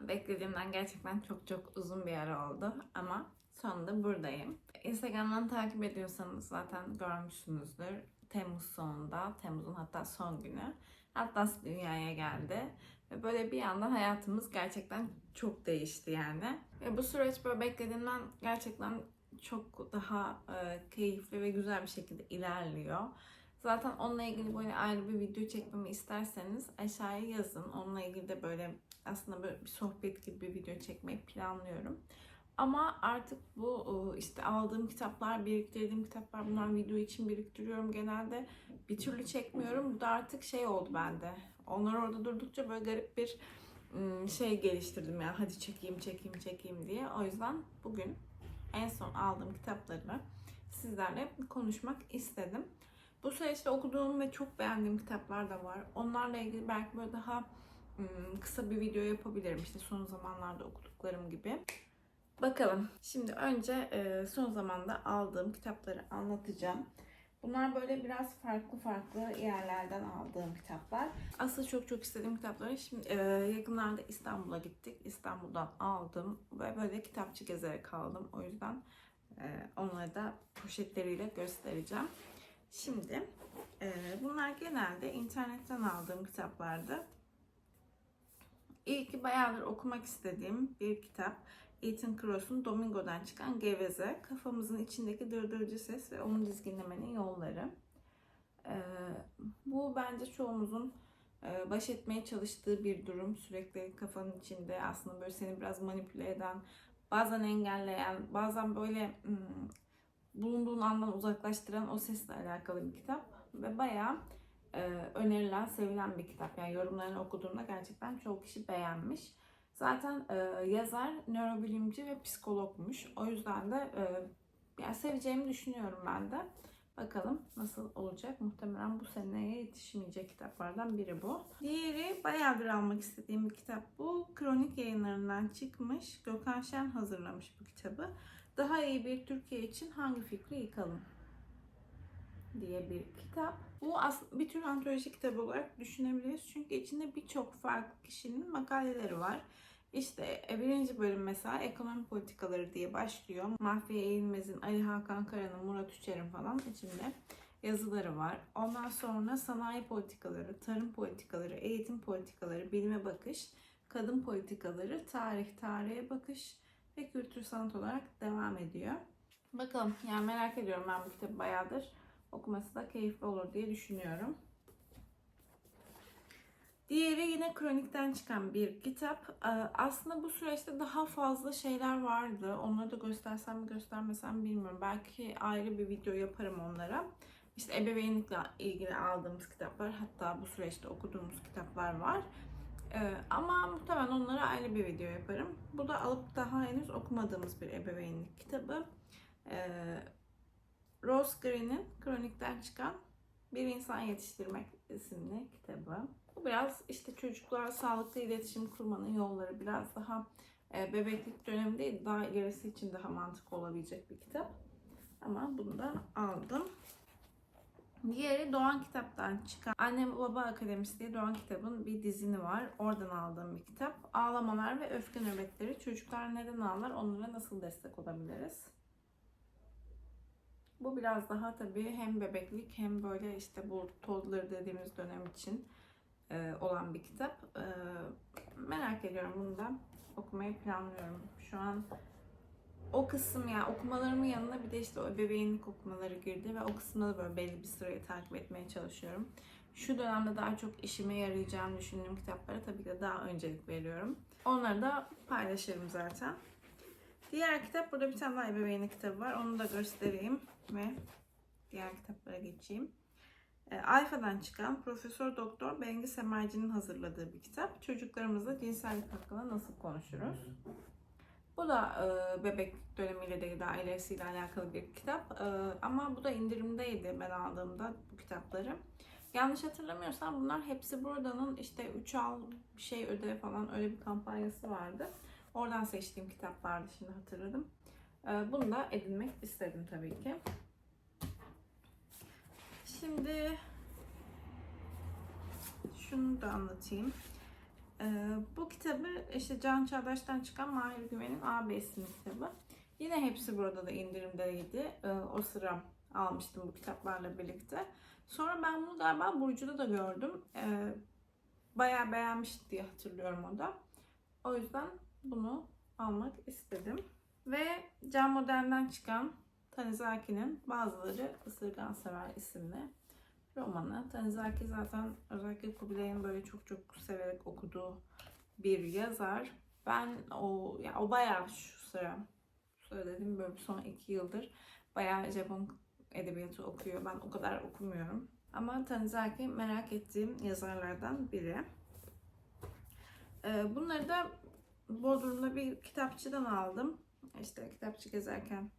Beklediğimden gerçekten çok çok uzun bir ara oldu ama sonunda buradayım. Instagram'dan takip ediyorsanız zaten görmüşsünüzdür. Temmuz sonunda, Temmuz'un hatta son günü Atlas dünyaya geldi. Ve böyle bir anda hayatımız gerçekten çok değişti yani. Ve bu süreç böyle beklediğimden gerçekten çok daha e, keyifli ve güzel bir şekilde ilerliyor. Zaten onunla ilgili böyle ayrı bir video çekmemi isterseniz aşağıya yazın. Onunla ilgili de böyle aslında böyle bir sohbet gibi bir video çekmeyi planlıyorum. Ama artık bu e, işte aldığım kitaplar, biriktirdiğim kitaplar bunlar video için biriktiriyorum genelde. Bir türlü çekmiyorum. Bu da artık şey oldu bende. Onlar orada durdukça böyle garip bir şey geliştirdim ya. Hadi çekeyim, çekeyim, çekeyim diye. O yüzden bugün en son aldığım kitapları sizlerle konuşmak istedim. Bu süreçte okuduğum ve çok beğendiğim kitaplar da var. Onlarla ilgili belki böyle daha kısa bir video yapabilirim. İşte son zamanlarda okuduklarım gibi. Bakalım. Şimdi önce e, son zamanda aldığım kitapları anlatacağım. Bunlar böyle biraz farklı farklı yerlerden aldığım kitaplar. Asıl çok çok istediğim kitapları şimdi e, yakınlarda İstanbul'a gittik. İstanbul'dan aldım ve böyle kitapçı gezerek kaldım. O yüzden e, onları da poşetleriyle göstereceğim. Şimdi e, bunlar genelde internetten aldığım kitaplardı. İyi ki bayağıdır okumak istediğim bir kitap. Ethan Kroos'un Domingo'dan çıkan Geveze. Kafamızın içindeki dırdırcı ses ve onu dizginlemenin yolları. Ee, bu bence çoğumuzun e, baş etmeye çalıştığı bir durum. Sürekli kafanın içinde aslında böyle seni biraz manipüle eden, bazen engelleyen, bazen böyle hmm, bulunduğun andan uzaklaştıran o sesle alakalı bir kitap. Ve bayağı e, önerilen, sevilen bir kitap. Yani yorumlarını okuduğumda gerçekten çoğu kişi beğenmiş. Zaten e, yazar nörobilimci ve psikologmuş. O yüzden de e, yani seveceğimi düşünüyorum ben de. Bakalım nasıl olacak. Muhtemelen bu seneye yetişmeyecek kitaplardan biri bu. Diğeri bayağıdır almak istediğim bir kitap bu. Kronik yayınlarından çıkmış. Gökhan Şen hazırlamış bu kitabı. Daha iyi bir Türkiye için hangi fikri yıkalım? Diye bir kitap. Bu aslında bir tür antoloji kitabı olarak düşünebiliriz. Çünkü içinde birçok farklı kişinin makaleleri var. İşte e, birinci bölüm mesela ekonomi politikaları diye başlıyor. Mahfiye Eğilmez'in, Ali Hakan Kara'nın, Murat Üçer'in falan içinde yazıları var. Ondan sonra sanayi politikaları, tarım politikaları, eğitim politikaları, bilime bakış, kadın politikaları, tarih, tarihe bakış ve kültür sanat olarak devam ediyor. Bakalım yani merak ediyorum ben bu kitabı bayağıdır. Okuması da keyifli olur diye düşünüyorum. Diğeri yine kronikten çıkan bir kitap. Ee, Aslında bu süreçte daha fazla şeyler vardı. Onları da göstersem mi göstermesem bilmiyorum. Belki ayrı bir video yaparım onlara. İşte ebeveynlikle ilgili aldığımız kitaplar, hatta bu süreçte okuduğumuz kitaplar var. Ee, Ama muhtemelen onlara ayrı bir video yaparım. Bu da alıp daha henüz okumadığımız bir ebeveynlik kitabı. Rose Green'in kronikten çıkan Bir İnsan Yetiştirmek isimli kitabı. Bu biraz işte çocuklar sağlıklı iletişim kurmanın yolları biraz daha e, bebeklik dönemi değil daha ilerisi için daha mantıklı olabilecek bir kitap. Ama bunu da aldım. Diğeri Doğan Kitap'tan çıkan Anne Baba Akademisi diye Doğan Kitab'ın bir dizini var. Oradan aldığım bir kitap. Ağlamalar ve öfke nöbetleri. Çocuklar neden ağlar? Onlara nasıl destek olabiliriz? Bu biraz daha tabii hem bebeklik hem böyle işte bu toddler dediğimiz dönem için e, olan bir kitap. E, merak ediyorum bunu da okumayı planlıyorum. Şu an o kısım ya okumalarımın yanına bir de işte o ebeveynlik okumaları girdi ve o kısımda da böyle belli bir sırayı takip etmeye çalışıyorum. Şu dönemde daha çok işime yarayacağını düşündüğüm kitaplara tabii ki daha öncelik veriyorum. Onları da paylaşırım zaten. Diğer kitap burada bir tane daha ebeveynlik kitabı var. Onu da göstereyim ve diğer kitaplara geçeyim. E, Alfa'dan çıkan Profesör Doktor Bengi Semerci'nin hazırladığı bir kitap. Çocuklarımızla cinsellik hakkında nasıl konuşuruz? Bu da e, bebek dönemiyle de daha ilerisiyle alakalı bir kitap. E, ama bu da indirimdeydi ben aldığımda bu kitapları. Yanlış hatırlamıyorsam bunlar hepsi buradanın işte 3 al bir şey öde falan öyle bir kampanyası vardı. Oradan seçtiğim kitaplardı şimdi hatırladım. E, bunu da edinmek istedim tabii ki. Şimdi şunu da anlatayım. Ee, bu kitabı işte Can Çağdaş'tan çıkan Mahir Güven'in ağabeyisinin kitabı. Yine hepsi burada da indirimdeydi. Ee, o sıra almıştım bu kitaplarla birlikte. Sonra ben bunu galiba Burcu'da da gördüm. Ee, bayağı beğenmişti diye hatırlıyorum o da. O yüzden bunu almak istedim. Ve Can Modern'den çıkan Tanizaki'nin Bazıları Isırgan Sever isimli romanı. Tanizaki zaten özellikle Kubilay'ın böyle çok çok severek okuduğu bir yazar. Ben o ya o bayağı şu sıra söylediğim böyle son iki yıldır bayağı Japon edebiyatı okuyor. Ben o kadar okumuyorum. Ama Tanizaki merak ettiğim yazarlardan biri. Ee, bunları da Bodrum'da bir kitapçıdan aldım. İşte kitapçı gezerken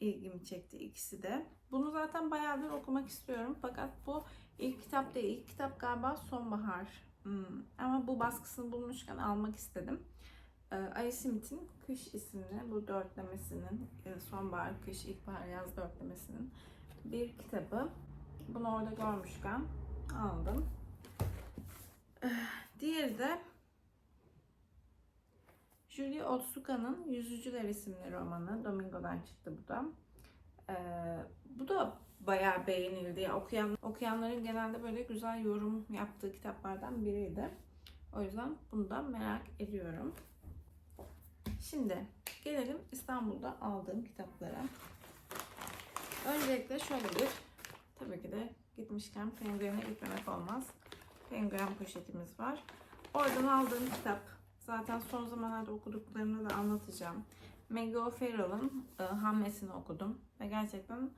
ilgimi çekti ikisi de. Bunu zaten bayağıdır okumak istiyorum. Fakat bu ilk kitap değil. İlk kitap galiba Sonbahar. Hmm. Ama bu baskısını bulmuşken almak istedim. Ee, Ali Smith'in Kış isimli bu dörtlemesinin e, sonbahar, kış, ilkbahar, yaz dörtlemesinin bir kitabı. Bunu orada görmüşken aldım. Ee, Diğeri de Julie Otsuka'nın Yüzücüler isimli romanı. Domingo'dan çıktı bu da. Ee, bu da bayağı beğenildi. Yani okuyan, okuyanların genelde böyle güzel yorum yaptığı kitaplardan biriydi. O yüzden bunu da merak ediyorum. Şimdi gelelim İstanbul'da aldığım kitaplara. Öncelikle şöyle bir, tabii ki de gitmişken penguene gitmemek olmaz. Penguen poşetimiz var. Oradan aldığım kitap, zaten son zamanlarda okuduklarını da anlatacağım. Maggie O'Farrell'ın e, Hamlet'ini okudum ve gerçekten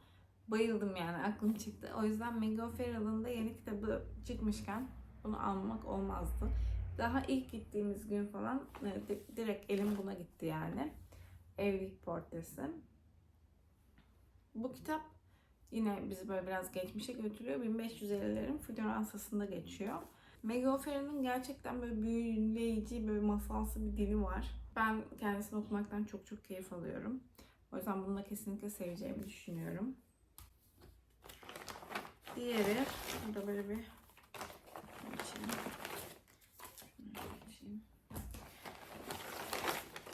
bayıldım yani aklım çıktı. O yüzden Maggie O'Farrell'ın da yeni kitabı çıkmışken bunu almak olmazdı. Daha ilk gittiğimiz gün falan e, di- direkt elim buna gitti yani. Evlilik portresi. Bu kitap yine bizi böyle biraz geçmişe götürüyor. 1550'lerin Floransa'sında geçiyor. Maggie O'Farrell'ın gerçekten böyle büyüleyici, böyle masalsı bir dili var. Ben kendisini okumaktan çok çok keyif alıyorum. O yüzden bunu da kesinlikle seveceğimi düşünüyorum. Diğeri, burada böyle bir.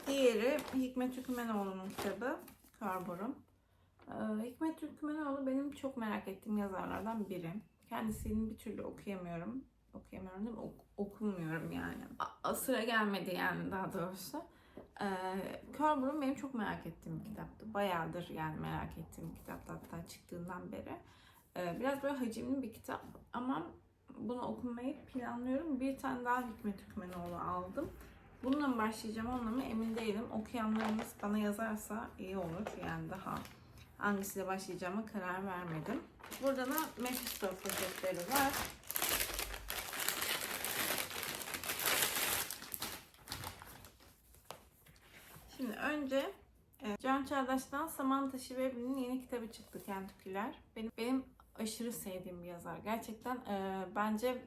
Diğeri Hikmet Türkmenoğlu'nun kitabı Karborum. Ee, Hikmet Türkmenoğlu benim çok merak ettiğim yazarlardan biri. Kendisini bir türlü okuyamıyorum. Okuyamıyorum değil mi? Ok- okumuyorum yani. A- sıra gelmedi yani daha doğrusu. Ee, Kör benim çok merak ettiğim bir kitaptı. Bayağıdır yani merak ettiğim bir kitaptı hatta çıktığından beri. Ee, biraz böyle hacimli bir kitap ama bunu okumayı planlıyorum. Bir tane daha Hikmet Hükmenoğlu aldım. Bununla mı başlayacağım onunla mı emin değilim. Okuyanlarımız bana yazarsa iyi olur. Yani daha hangisiyle başlayacağıma karar vermedim. Burada da Mephisto poşetleri var. Şimdi önce e, Can Çağdaş'tan Samantha Şivebli'nin yeni kitabı çıktı Kentüküler. Benim, benim aşırı sevdiğim bir yazar. Gerçekten e, bence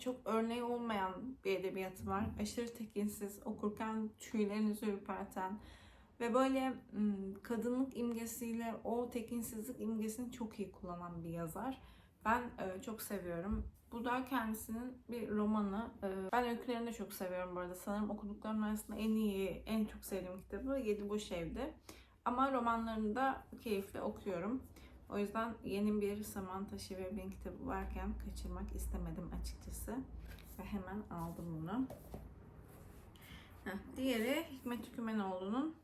çok örneği olmayan bir edebiyatı var. Aşırı tekinsiz, okurken tüylerinizi ürperten ve böyle m, kadınlık imgesiyle o tekinsizlik imgesini çok iyi kullanan bir yazar. Ben e, çok seviyorum. Bu da kendisinin bir romanı. E, ben öykülerini de çok seviyorum bu arada. Sanırım okuduklarım arasında en iyi, en çok sevdiğim kitabı Yedi Boş Ev'di. Ama romanlarını da keyifle okuyorum. O yüzden yeni bir Samantha Schweblin kitabı varken kaçırmak istemedim açıkçası. Ve hemen aldım bunu. Heh, diğeri Hikmet Tükümenoğlu'nun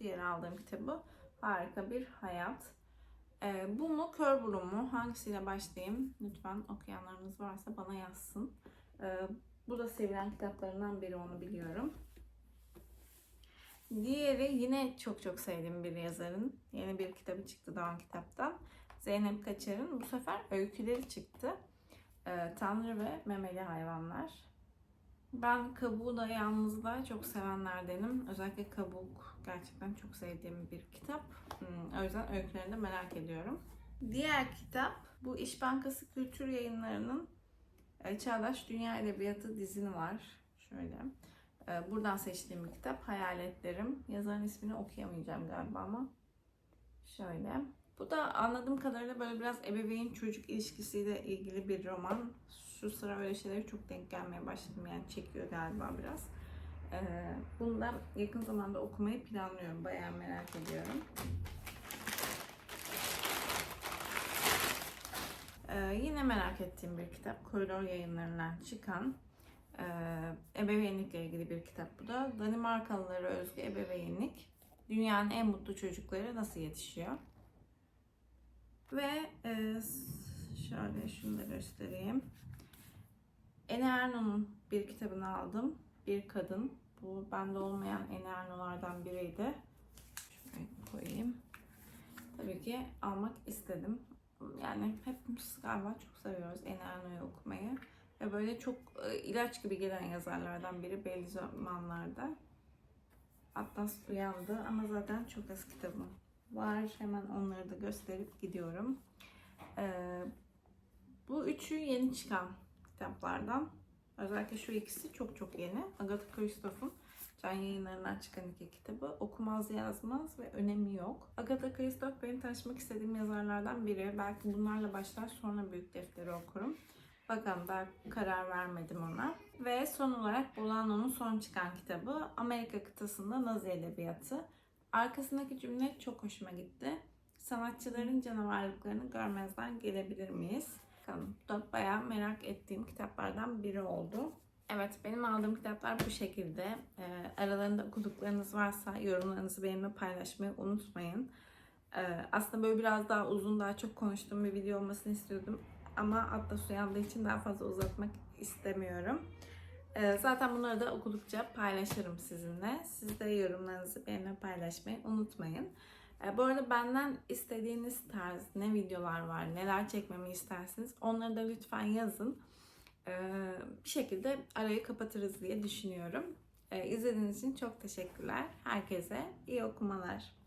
diğer aldığım kitabı Harika Bir Hayat. Ee, bu mu kör burun mu? Hangisiyle başlayayım? Lütfen okuyanlarınız varsa bana yazsın. Ee, bu da sevilen kitaplarından biri onu biliyorum. Diğeri yine çok çok sevdiğim bir yazarın. Yeni bir kitabı çıktı Doğan Kitap'tan. Zeynep Kaçar'ın bu sefer öyküleri çıktı. Ee, Tanrı ve Memeli Hayvanlar. Ben kabuğu da yalnızda çok sevenlerdenim. Özellikle kabuk gerçekten çok sevdiğim bir kitap. Hmm, O yüzden öykülerini de merak ediyorum. Diğer kitap bu İş Bankası Kültür Yayınları'nın e, Çağdaş Dünya Edebiyatı dizini var. Şöyle. E, Buradan seçtiğim bir kitap Hayaletlerim. Yazarın ismini okuyamayacağım galiba ama. Şöyle. Bu da anladığım kadarıyla böyle biraz ebeveyn çocuk ilişkisiyle ilgili bir roman. Şu sıra öyle şeylere çok denk gelmeye başladım. Yani çekiyor galiba biraz. Ee, bunu da yakın zamanda okumayı planlıyorum. Bayağı merak ediyorum. Ee, yine merak ettiğim bir kitap. Koridor yayınlarından çıkan e, ebeveynlikle ilgili bir kitap bu da. Danimarkalılara özgü ebeveynlik. Dünyanın en mutlu çocukları nasıl yetişiyor? Ve e, şöyle şunu da göstereyim. Ene Erno'nun bir kitabını aldım. Bir kadın. Bu bende olmayan Ene Erno'lardan biriydi. Şuraya koyayım. Tabii ki almak istedim. Yani hepimiz galiba çok seviyoruz Ene Erno'yu okumayı. Ve böyle çok e, ilaç gibi gelen yazarlardan biri belli zamanlarda. Atlas uyandı ama zaten çok az kitabım var. Hemen onları da gösterip gidiyorum. Ee, bu üçü yeni çıkan kitaplardan. Özellikle şu ikisi çok çok yeni. Agatha Christoph'un Can yayınlarından çıkan iki kitabı. Okumaz yazmaz ve önemi yok. Agatha Christoph benim tanışmak istediğim yazarlardan biri. Belki bunlarla başlar sonra büyük defteri okurum. Bakalım daha karar vermedim ona. Ve son olarak Bolano'nun son çıkan kitabı Amerika kıtasında Nazi Edebiyatı. Arkasındaki cümle çok hoşuma gitti. Sanatçıların canavarlıklarını görmezden gelebilir miyiz? Bakalım. Bu da bayağı merak ettiğim kitaplardan biri oldu. Evet benim aldığım kitaplar bu şekilde. Ee, aralarında okuduklarınız varsa yorumlarınızı benimle paylaşmayı unutmayın. Ee, aslında böyle biraz daha uzun, daha çok konuştuğum bir video olmasını istiyordum. Ama Atlas uyandığı için daha fazla uzatmak istemiyorum. Ee, zaten bunları da okudukça paylaşırım sizinle. Siz de yorumlarınızı benimle paylaşmayı unutmayın. Ee, bu arada benden istediğiniz tarz ne videolar var, neler çekmemi istersiniz onları da lütfen yazın. Ee, bir şekilde arayı kapatırız diye düşünüyorum. Ee, izlediğiniz için çok teşekkürler. Herkese iyi okumalar.